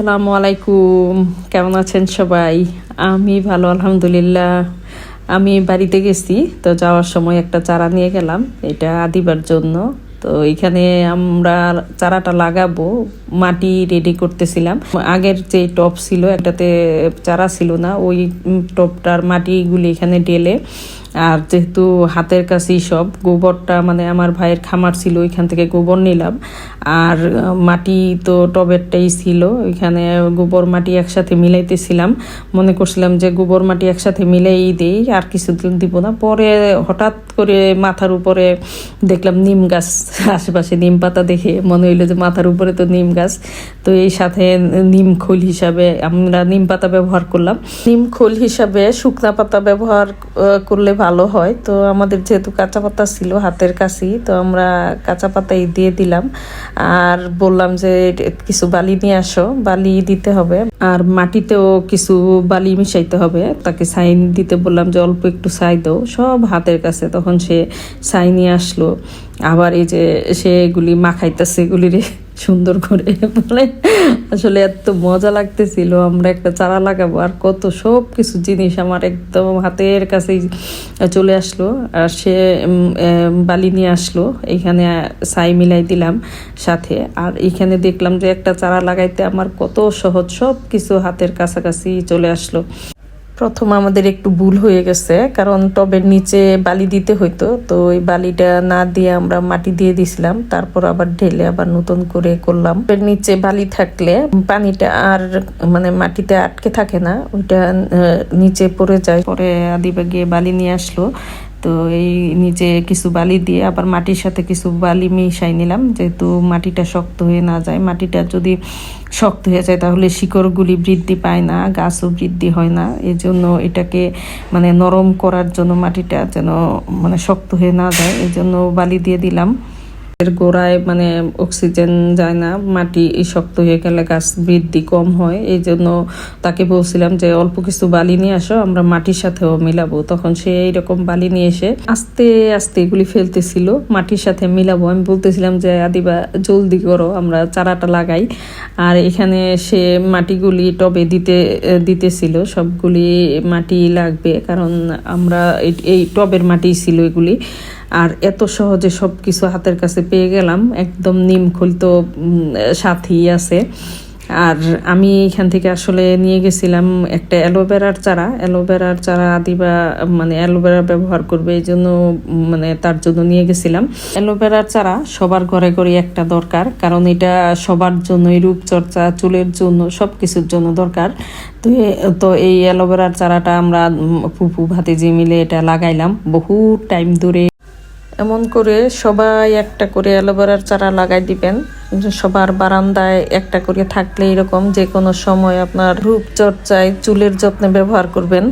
আসসালামু আলাইকুম। কেমন আছেন সবাই? আমি ভালো, আলহামদুলিল্লাহ। আমি বাড়িতে গেছি, তো যাওয়ার সময় একটা চারা নিয়ে গেলাম। এটা আদিবার জন্য। তো এখানে আমরা চারাটা লাগাবো। মাটি রেডি করতেছিলাম। আগের যে টপ ছিল একটাতে চারা ছিল না, ওই টপটার মাটিগুলি এখানে ঢেলে, আর যেহেতু হাতের কাছেই সব, গোবরটা মানে আমার ভাইয়ের খামার ছিল, ওইখান থেকে গোবর নিলাম। আর মাটি তো টবেরটাই ছিল, ওইখানে গোবর মাটি একসাথে মিলাইতেছিলাম। মনে করছিলাম যে গোবর মাটি একসাথে মিলাই দেই, আর কিছুদিন দিব না। পরে হঠাৎ করে মাথার উপরে দেখলাম নিম গাছ, আশেপাশে নিম পাতা দেখে মনে হইল যে মাথার উপরে তো নিম গাছ তো এই সাথে নিম খোল হিসাবে আমরা নিম পাতা ব্যবহার করলাম। নিম খোল হিসাবে শুকনা পাতা ব্যবহার করলে ভালো হয়। তো আমাদের যেহেতু কাঁচা পাতা ছিল হাতের কাছেই তো আমরা কাঁচা পাতাই দিয়ে দিলাম। আর বললাম যে, কিছু বালি নিয়ে আসো, বালি দিতে হবে। আর মাটিতেও কিছু বালি মিশাইতে হবে। তাকে সাইন দিতে বললাম যে, অল্প একটু ছাই দাও। সব হাতের কাছে তখন সে ছাই নিয়ে আসলো। আবার এই যে, সে এগুলি মাখাইতেছে এগুলি রে সুন্দর করে। বলে, আসলে এত মজা লাগতেছিল, আমরা একটা চারা লাগাবো, আর কত সব কিছু জিনিস আমার একদম হাতের কাছেই চলে আসলো। আর সে বালি নিয়ে আসলো এইখানে সাই মিলাই দিলাম সাথে। আর এখানে দেখলাম যে একটা চারা লাগাইতে আমার কত সহজ সব কিছু হাতের কাছাকাছি চলে আসলো। প্রথম আমাদের একটু ভুল হয়ে গেছে, কারণ টবের নিচে বালি দিতে হইতো, তো ওই বালিটা না দিয়ে আমরা মাটি দিয়ে দিছিলাম, তারপর আবার ঢেলে আবার নতুন করে করলাম। টবের নিচে বালি থাকলে পানিটা আর মানে মাটিতে আটকে থাকে না, ওইটা নিচে পড়ে যায়। পরে আদিবাগে বালি নিয়ে আসলো তো এই নিচে কিছু বালি দিয়ে আবার মাটির সাথে কিছু বালি মিশাই নিলাম, যেহেতু মাটিটা শক্ত হয়ে না যায়। মাটিটা যদি শক্ত হয়ে যায়, তাহলে শিকড়গুলি বৃদ্ধি পায় না, গাছও বৃদ্ধি হয় না। এই জন্য এটাকে মানে নরম করার জন্য মাটিটা যেন মানে শক্ত হয়ে না যায় এই জন্য বালি দিয়ে দিলাম। এর গোড়ায় মানে অক্সিজেন যায় না, মাটি শক্ত হয়ে গেলে গাছ বৃদ্ধি কম হয়। এই জন্য তাকে বলছিলাম যে, অল্প কিছু বালি নিয়ে আসো, আমরা মাটির সাথেও মিলাবো। তখন সে এইরকম বালি নিয়ে এসে আস্তে আস্তে এগুলি ফেলতেছিল, মাটির সাথে মিলাবো। আমি বলতেছিলাম যে, আদিবা, জলদি করো, আমরা চারাটা লাগাই। আর এখানে সে মাটিগুলি টবে দিতে, দিতেছিল, সবগুলি মাটি লাগবে। কারণ আমরা এই- টবের মাটি ছিল এগুলি। আর এত সহজে সব কিছু হাতের কাছে পেয়ে গেলাম। একদম নিম তো সাথেই আছে। আর আমি এখান থেকে আসলে নিয়ে গেছিলাম একটা অ্যালোভেরার চারা। অ্যালোভেরার চারা দিবা মানে অ্যালোভেরা ব্যবহার করবে এই জন্য মানে তার জন্য নিয়ে গেছিলাম। অ্যালোভেরার চারা সবার ঘরে ঘরে একটা দরকার, কারণ এটা সবার জন্যই রূপচর্চা, চুলের জন্য সব কিছুর জন্য দরকার। তো তো এই অ্যালোভেরার চারাটা আমরা ফুফু ভাতিজি মিলে এটা লাগাইলাম। বহু টাইম ধরে এমন করে সবাই একটা করে অ্যালোভেরার চারা লাগাই দিবেন। সবার বারান্দায় একটা করে থাকলে এরকম যে কোনো সময় আপনার রূপচর্চায় চুলের যত্নে ব্যবহার করবেন।